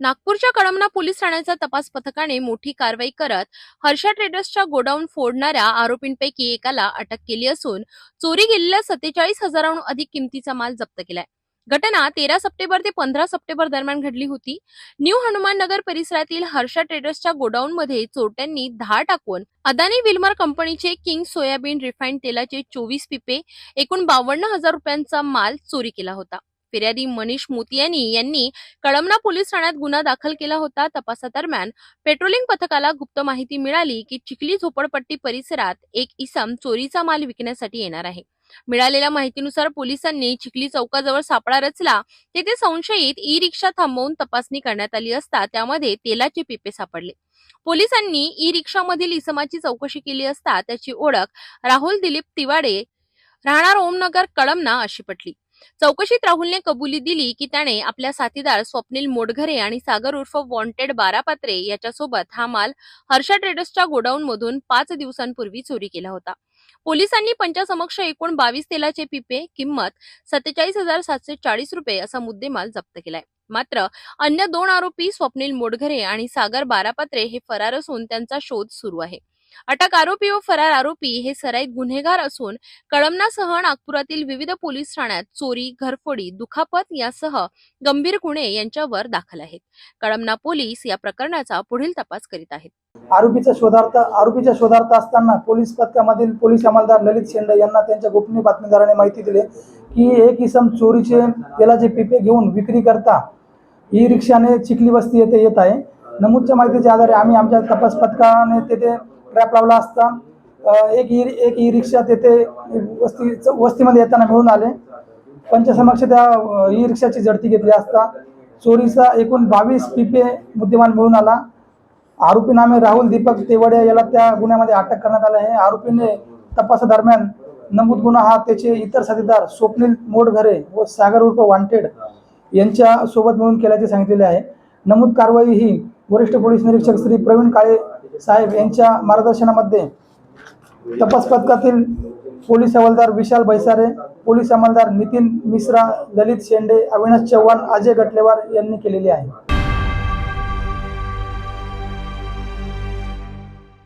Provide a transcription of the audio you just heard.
नागपूरच्या कळमना पोलीस ठाण्याच्या तपास पथकाने मोठी कारवाई करत हर्षा ट्रेडर्सच्या गोडाऊन फोडणाऱ्या आरोपींपैकी एकाला अटक केली असून चोरी गेलेल्या सत्तेचाळीस हजारांहून अधिक किमतीचा माल जप्त केलाय. घटना तेरा सप्टेंबर ते पंधरा सप्टेंबर दरम्यान घडली होती. न्यू हनुमान नगर परिसरातील हर्षा ट्रेडर्सच्या गोडाऊन मध्ये चोरट्यांनी धा टाकून अदानी विल्मर कंपनीचे किंग सोयाबीन रिफाईंड तेलाचे चोवीस पिपे एकूण बावन्न हजार रुपयांचा माल चोरी केला होता. फिर्यादी मनीष मोतियानी यांनी कळमना पोलीस ठाण्यात गुन्हा दाखल केला होता. तपासादरम्यान पेट्रोलिंग पथकाला गुप्त माहिती मिळाली की चिखली झोपडपट्टी परिसरात एक इसम चोरीचा माल विकण्यासाठी येणार आहे. मिळालेल्या माहितीनुसार पोलिसांनी चिखली चौकाजवळ सापळा रचला. तेथे संशयित ई रिक्षा थांबवून तपासणी करण्यात आली असता त्यामध्ये तेलाचे पिपे सापडले. पोलिसांनी ई रिक्षामधील इसमाची चौकशी केली असता त्याची ओळख राहुल दिलीप तिवाडे राहणार ओमनगर कळमना अशी पटली. चौकशीत राहुलने कबुली दिली की त्याने आपल्या साथीदार स्वप्नील मोडघरे आणि सागर उर्फ वॉन्टेड बारापात्रे याच्यासोबत हा माल हर्षा ट्रेडर्सच्या गोडाऊन मधून पाच दिवसांपूर्वी चोरी केला होता. पोलिसांनी पंचासमक्ष एकूण बावीस तेलाचे पिपे किंमत सत्तेचाळीस हजार सातशे चाळीस रुपये असा मुद्देमाल जप्त केलाय. मात्र अन्य दोन आरोपी स्वप्नील मोडघरे आणि सागर बारापात्रे हे फरार असून त्यांचा शोध सुरू आहे. अटक आरोपी व फरार आरोपी हे सराईत गुन्हेगार असून कळमनासह नागपुरातील विविध पोलीस ठाण्यात चोरी घरफोडी दुखापत यासह गंभीर गुन्हे यांच्यावर दाखल आहेत. कळमना पोलीस या प्रकरणाचा पुढील तपास करीत आहेत. आरोपीचा शोधार्थ आरोपीच्या शोधार्थ असताना पोलीस पथकामधील पोलीस अंमलदार ललित शेंडे यांना त्यांच्या गोपनीय बातमीदाराने माहिती दिली की एक इसम चोरीचे तेलाचे पिपे घेऊन विक्री करता ई रिक्षाने चिखली वस्ती येथे येत आहे. नमूदच्या माहितीच्या आधारे आम्ही आमच्या तपास पथकाने तेथे ट्रॅप लावला असता. एक ई एक ई रिक्षा तेथे वस्ती वस्तीमध्ये येताना मिळून आले. पंचसमक्ष त्या ई रिक्षाची झडती घेतली असता. चोरीचा एकूण बावीस पिपे मुद्देमाल मिळून आला. आरोपी नामे राहुल दीपक तेवडे याला त्या गुन्ह्यामध्ये अटक करण्यात आले आहे. आरोपीने तपासादरम्यान नमूद गुन्हा हा त्याचे इतर साथीदार स्वप्नील मोडघरे व सागर उर्फ वांटेड यांच्या सोबत मिळून केल्याचे सांगितलेले आहे. नमूद कारवाई ही वरिष्ठ पोलीस निरीक्षक श्री प्रवीण काळे साहेब यांच्या मार्गदर्शनामध्ये तपास पथकातील पोलीस हवालदार विशाल भैसारे पोलीस अंमलदार नितीन मिश्रा ललित शेंडे अविनाश चव्हाण अजय गटलेवार यांनी केलेली आहे.